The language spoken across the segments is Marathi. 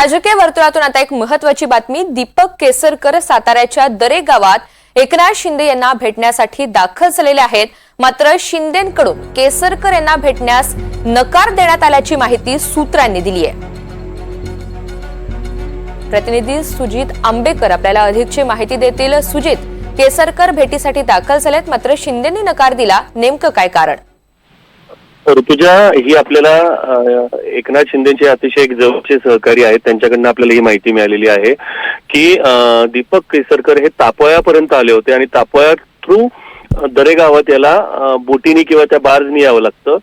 राजकीय वर्तुळातून आता एक महत्वाची बातमी दीपक केसरकर साताऱ्याच्या दरे गावात एकनाथ शिंदे यांना भेटण्यासाठी दाखल झालेले आहेत. मात्र शिंदेकडून केसरकर यांना भेटण्यास नकार देण्यात आल्याची माहिती सूत्रांनी दिली आहे. प्रतिनिधी सुजित आंबेकर आपल्याला अधिकची माहिती देतील. सुजित केसरकर भेटीसाठी दाखल झालेत मात्र शिंदेनी नकार दिला. नेमकं काय कारण? ऋतुजा ही आपल्याला एकनाथ शिंदेचे अतिशय एक जवळचे सहकारी आहेत. त्यांच्याकडनं आपल्याला ही माहिती मिळालेली आहे की दीपक केसरकर हे तापोळ्यापर्यंत आले होते आणि तापोळ्या थ्रू दरेगावात याला बोटीनी किंवा त्या बार्जनी यावं लागतं.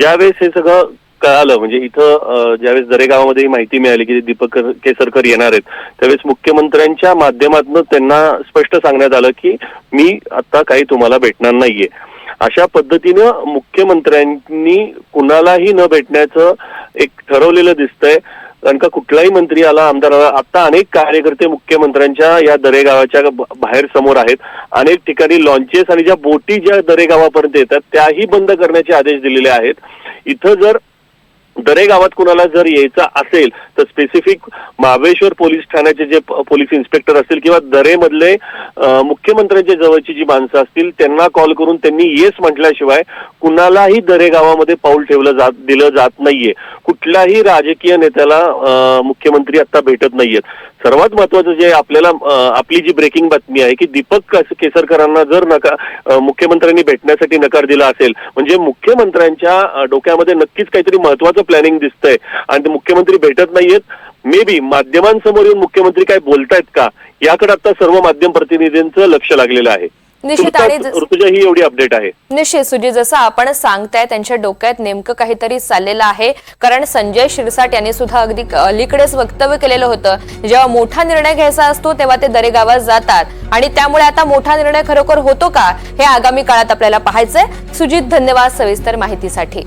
ज्यावेळेस हे सगळं कळालं म्हणजे इथं ज्यावेळेस दरेगावामध्ये ही माहिती मिळाली की दीपक केसरकर येणार आहेत त्यावेळेस मुख्यमंत्र्यांच्या माध्यमातून त्यांना स्पष्ट सांगण्यात आलं की मी आता काही तुम्हाला भेटणार नाहीये. अशा पद्धतीनं मुख्यमंत्र्यांनी कुणालाही न भेटण्याचं एक ठरवलेलं दिसतंय. कारण का कुठलाही मंत्री आला आमदार आला आता अनेक कार्यकर्ते मुख्यमंत्र्यांच्या या दरेगावाच्या बाहेर समोर आहेत. अनेक ठिकाणी लॉन्चेस आणि ज्या बोटी ज्या दरेगावापर्यंत येतात त्याही बंद करण्याचे आदेश दिलेले आहेत. इथं जर दरेगावात कुणाला जर यायचं असेल तर स्पेसिफिक महाबळेश्वर पोलीस ठाण्याचे जे पोलीस इन्स्पेक्टर असतील किंवा दरेमधले मुख्यमंत्र्यांच्या जवळची जी माणसं असतील त्यांना कॉल करून त्यांनी येस म्हटल्याशिवाय कुणालाही दरे गावामध्ये पाऊल ठेवलं जात दिलं जात नाहीये. कुठल्याही राजकीय नेत्याला मुख्यमंत्री आता भेटत नाहीयेत. सर्वात महत्वाचं जे आपल्याला आपली जी ब्रेकिंग बातमी आहे की दीपक केसरकरांना जर नका मुख्यमंत्र्यांनी भेटण्यासाठी नकार दिला असेल म्हणजे मुख्यमंत्र्यांच्या डोक्यामध्ये नक्कीच काहीतरी महत्वाचं प्लॅनिंग दिसतंय. आणि मुख्यमंत्री भेटत नाहीयेत. मे बी माध्यमांसमोर येऊन मुख्यमंत्री काय बोलतायत का? याकडे आता सर्व माध्यम प्रतिनिधींचं लक्ष लागलेलं आहे. निश्चित आणि ऋतुजा ही एवढी अपडेट आहे. निश्चित सुजी जसं आपण सांगताय त्यांच्या डोक्यात नेमकं काहीतरी चाललेलं आहे. कारण संजय शिरसाट यांनी सुद्धा अगदी अलीकडेच वक्तव्य केलेलं होतं. जेव्हा मोठा निर्णय घ्यायचा असतो तेव्हा ते दरेगावात जातात. आणि त्यामुळे आता मोठा निर्णय खरोखर होतो का हे आगामी काळात आपल्याला पाहायचंय. सुजित धन्यवाद सविस्तर माहितीसाठी.